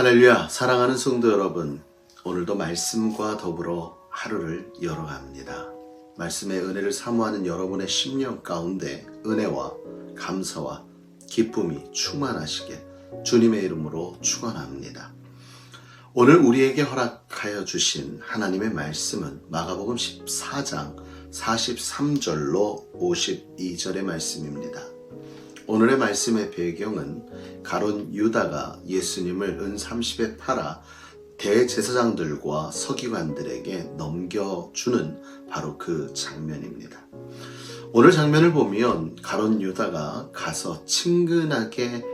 할렐루야, 사랑하는 성도 여러분. 오늘도 말씀과 더불어 하루를 열어갑니다. 말씀의 은혜를 사모하는 여러분의 심령 가운데 은혜와 감사와 기쁨이 충만하시게 주님의 이름으로 축원합니다. 오늘 우리에게 허락하여 주신 하나님의 말씀은 마가복음 14장 43절로 52절의 말씀입니다. 오늘의 말씀의 배경은 가론 유다가 예수님을 은 30에 팔아 대제사장들과 서기관들에게 넘겨주는 바로 그 장면입니다. 오늘 장면을 보면 가론 유다가 가서 친근하게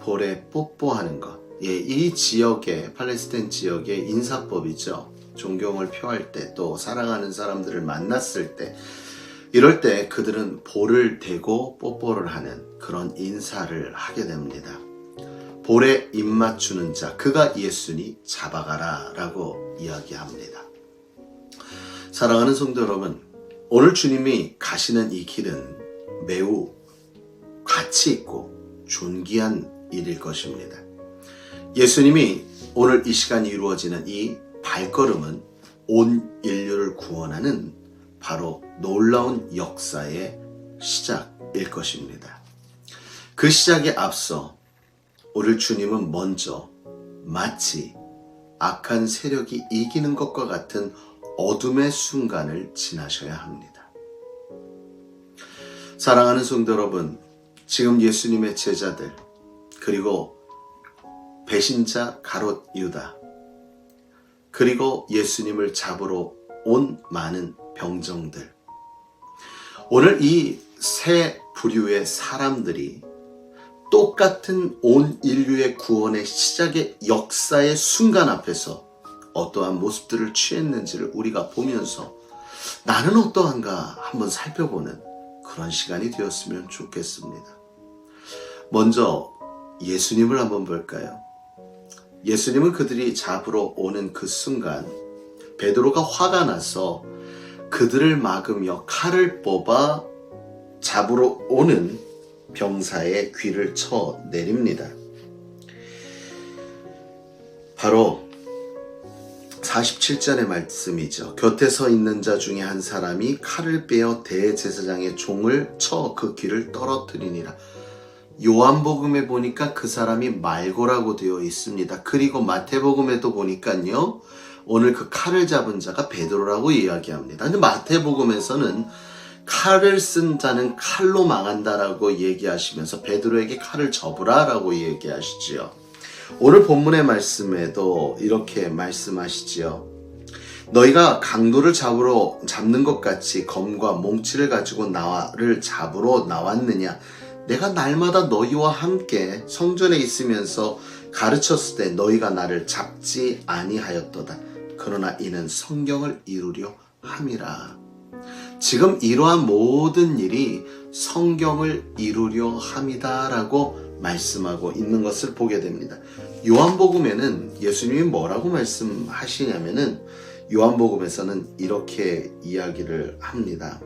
볼에 뽀뽀하는 것. 예, 이 지역의 팔레스타인 지역의 인사법이죠. 존경을 표할 때 또 사랑하는 사람들을 만났을 때 이럴 때 그들은 볼을 대고 뽀뽀를 하는 그런 인사를 하게 됩니다. 볼에 입맞추는 자, 그가 예수니 잡아가라 라고 이야기합니다. 사랑하는 성도 여러분, 오늘 주님이 가시는 이 길은 매우 가치 있고 존귀한 일일 것입니다. 예수님이 오늘 이 시간이 이루어지는 이 발걸음은 온 인류를 구원하는 바로 놀라운 역사의 시작일 것입니다. 그 시작에 앞서 오늘 주님은 먼저 마치 악한 세력이 이기는 것과 같은 어둠의 순간을 지나셔야 합니다. 사랑하는 성도 여러분, 지금 예수님의 제자들, 그리고 배신자 가롯 유다, 그리고 예수님을 잡으러 온 많은 병정들. 오늘 이 세 부류의 사람들이 똑같은 온 인류의 구원의 시작의 역사의 순간 앞에서 어떠한 모습들을 취했는지를 우리가 보면서 나는 어떠한가 한번 살펴보는 그런 시간이 되었으면 좋겠습니다. 먼저 예수님을 한번 볼까요? 예수님은 그들이 잡으러 오는 그 순간 베드로가 화가 나서 그들을 막으며 칼을 뽑아 잡으러 오는 병사의 귀를 쳐 내립니다. 바로 47절의 말씀이죠. 곁에 서 있는 자 중에 한 사람이 칼을 빼어 대제사장의 종을 쳐 그 귀를 떨어뜨리니라. 요한복음에 보니까 그 사람이 말고라고 되어 있습니다. 그리고 마태복음에도 보니까요. 오늘 그 칼을 잡은 자가 베드로라고 이야기합니다. 근데 마태복음에서는 칼을 쓴 자는 칼로 망한다라고 얘기하시면서 베드로에게 칼을 접으라라고 얘기하시지요. 오늘 본문의 말씀에도 이렇게 말씀하시지요. 너희가 강도를 잡으러 잡는 것 같이 검과 몽치를 가지고 나를 잡으러 나왔느냐? 내가 날마다 너희와 함께 성전에 있으면서 가르쳤을 때 너희가 나를 잡지 아니하였도다. 그러나 이는 성경을 이루려 함이라. 지금 이러한 모든 일이 성경을 이루려 함이다라고 말씀하고 있는 것을 보게 됩니다. 요한복음에는 예수님이 뭐라고 말씀하시냐면은 요한복음에서는 이렇게 이야기를 합니다.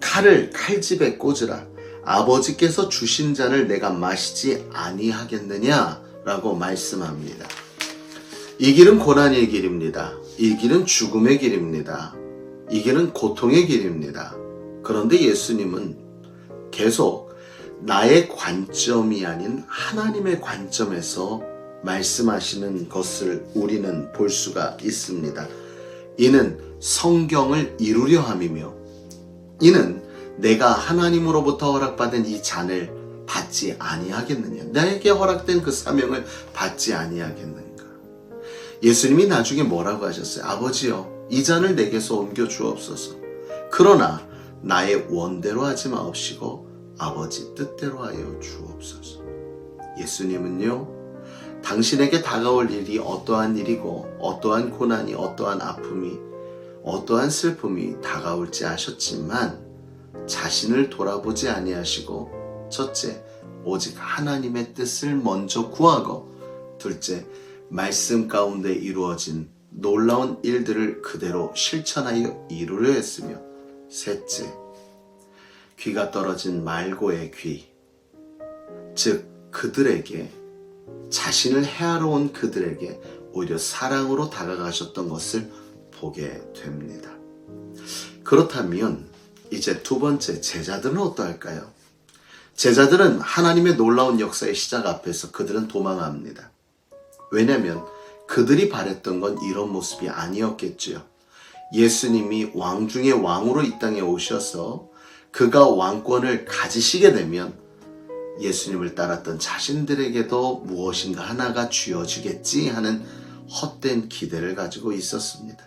칼을 칼집에 꽂으라. 아버지께서 주신 잔을 내가 마시지 아니하겠느냐 라고 말씀합니다. 이 길은 고난의 길입니다. 이 길은 죽음의 길입니다. 이 길은 고통의 길입니다. 그런데 예수님은 계속 나의 관점이 아닌 하나님의 관점에서 말씀하시는 것을 우리는 볼 수가 있습니다. 이는 성경을 이루려 함이며 이는 내가 하나님으로부터 허락받은 이 잔을 받지 아니하겠느냐? 나에게 허락된 그 사명을 받지 아니하겠는가? 예수님이 나중에 뭐라고 하셨어요? 아버지요, 이 잔을 내게서 옮겨 주옵소서. 그러나 나의 원대로 하지 마옵시고 아버지 뜻대로 하여 주옵소서. 예수님은요, 당신에게 다가올 일이 어떠한 일이고, 어떠한 고난이, 어떠한 아픔이, 어떠한 슬픔이 다가올지 아셨지만, 자신을 돌아보지 아니하시고 첫째 오직 하나님의 뜻을 먼저 구하고 둘째 말씀 가운데 이루어진 놀라운 일들을 그대로 실천하여 이루려 했으며 셋째 귀가 떨어진 말고의 귀 즉 그들에게 자신을 해하러 온 그들에게 오히려 사랑으로 다가가셨던 것을 보게 됩니다. 그렇다면 이제 두 번째 제자들은 어떠할까요? 제자들은 하나님의 놀라운 역사의 시작 앞에서 그들은 도망합니다. 왜냐하면 그들이 바랬던 건 이런 모습이 아니었겠지요. 예수님이 왕 중의 왕으로 이 땅에 오셔서 그가 왕권을 가지시게 되면 예수님을 따랐던 자신들에게도 무엇인가 하나가 쥐어지겠지 하는 헛된 기대를 가지고 있었습니다.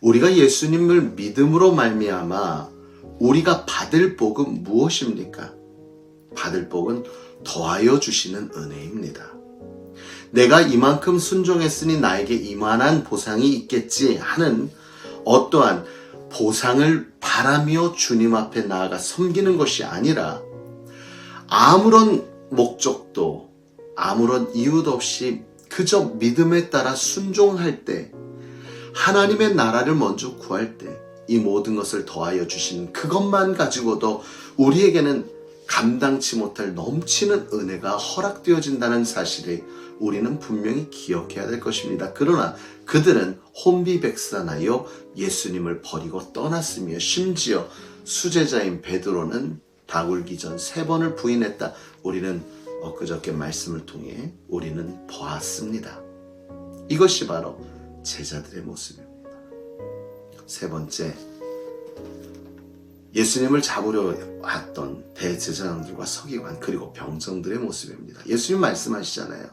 우리가 예수님을 믿음으로 말미암아 우리가 받을 복은 무엇입니까? 받을 복은 더하여 주시는 은혜입니다. 내가 이만큼 순종했으니 나에게 이만한 보상이 있겠지 하는 어떠한 보상을 바라며 주님 앞에 나아가 섬기는 것이 아니라 아무런 목적도 아무런 이유도 없이 그저 믿음에 따라 순종할 때 하나님의 나라를 먼저 구할 때 이 모든 것을 더하여 주시는 그것만 가지고도 우리에게는 감당치 못할 넘치는 은혜가 허락되어진다는 사실을 우리는 분명히 기억해야 될 것입니다. 그러나 그들은 혼비백산하여 예수님을 버리고 떠났으며 심지어 수제자인 베드로는 다굴기 전 세 번을 부인했다. 우리는 엊그저께 말씀을 통해 우리는 보았습니다. 이것이 바로 제자들의 모습입니다. 세 번째, 예수님을 잡으려 했던 대제사장들과 서기관 그리고 병정들의 모습입니다. 예수님 말씀하시잖아요.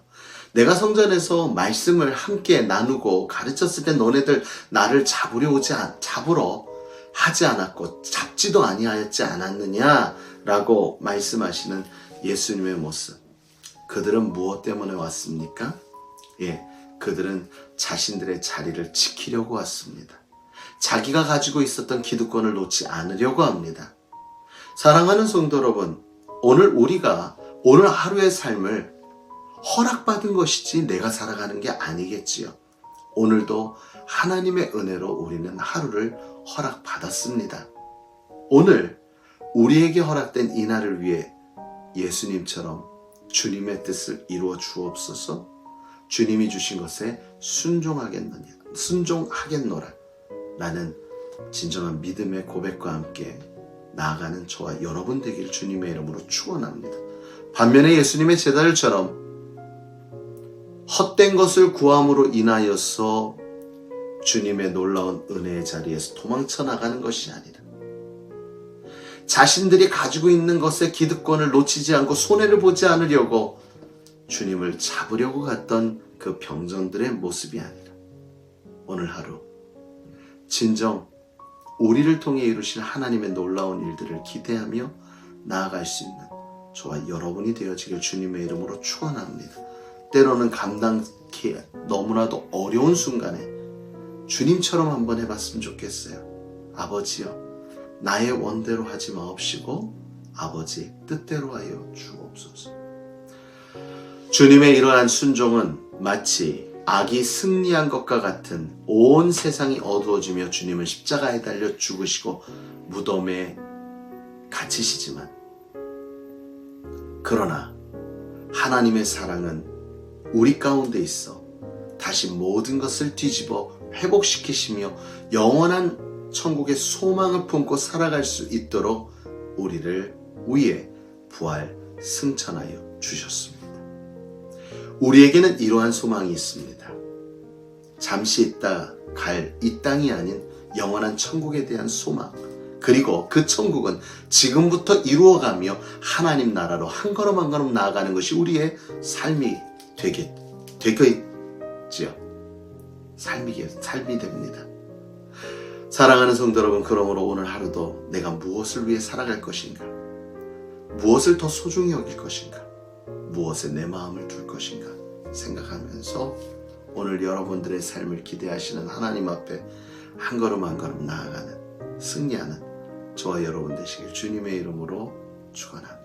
내가 성전에서 말씀을 함께 나누고 가르쳤을 때 너네들 나를 잡으려 오지 않, 잡으러 하지 않았고 잡지도 아니하였지 않았느냐라고 말씀하시는 예수님의 모습. 그들은 무엇 때문에 왔습니까? 예, 그들은 자신들의 자리를 지키려고 왔습니다. 자기가 가지고 있었던 기득권을 놓지 않으려고 합니다. 사랑하는 성도 여러분, 오늘 우리가 오늘 하루의 삶을 허락받은 것이지 내가 살아가는 게 아니겠지요. 오늘도 하나님의 은혜로 우리는 하루를 허락받았습니다. 오늘 우리에게 허락된 이 날을 위해 예수님처럼 주님의 뜻을 이루어 주옵소서 주님이 주신 것에 순종하겠느냐, 순종하겠노라. 라는 진정한 믿음의 고백과 함께 나아가는 저와 여러분 되길 주님의 이름으로 축원합니다. 반면에 예수님의 제자들처럼 헛된 것을 구함으로 인하여서 주님의 놀라운 은혜의 자리에서 도망쳐 나가는 것이 아니라 자신들이 가지고 있는 것의 기득권을 놓치지 않고 손해를 보지 않으려고 주님을 잡으려고 갔던 그 병정들의 모습이 아니라 오늘 하루 진정 우리를 통해 이루실 하나님의 놀라운 일들을 기대하며 나아갈 수 있는 저와 여러분이 되어지길 주님의 이름으로 축원합니다. 때로는 감당기 너무나도 어려운 순간에 주님처럼 한번 해봤으면 좋겠어요. 아버지여, 나의 원대로 하지 마옵시고 아버지 뜻대로 하여 주옵소서. 주님의 이러한 순종은 마치 악이 승리한 것과 같은 온 세상이 어두워지며 주님은 십자가에 달려 죽으시고 무덤에 갇히시지만 그러나 하나님의 사랑은 우리 가운데 있어 다시 모든 것을 뒤집어 회복시키시며 영원한 천국의 소망을 품고 살아갈 수 있도록 우리를 위해 부활 승천하여 주셨습니다. 우리에게는 이러한 소망이 있습니다. 잠시 있다 갈 이 땅이 아닌 영원한 천국에 대한 소망. 그리고 그 천국은 지금부터 이루어가며 하나님 나라로 한 걸음 한 걸음 나아가는 것이 우리의 삶이 되겠, 되겠지요. 삶이, 삶이 됩니다. 사랑하는 성도 여러분, 그러므로 오늘 하루도 내가 무엇을 위해 살아갈 것인가? 무엇을 더 소중히 여길 것인가? 무엇에 내 마음을 둘 것인가? 생각하면서 오늘 여러분들의 삶을 기대하시는 하나님 앞에 한 걸음 한 걸음 나아가는 승리하는 저와 여러분 되시길 주님의 이름으로 축원합니다.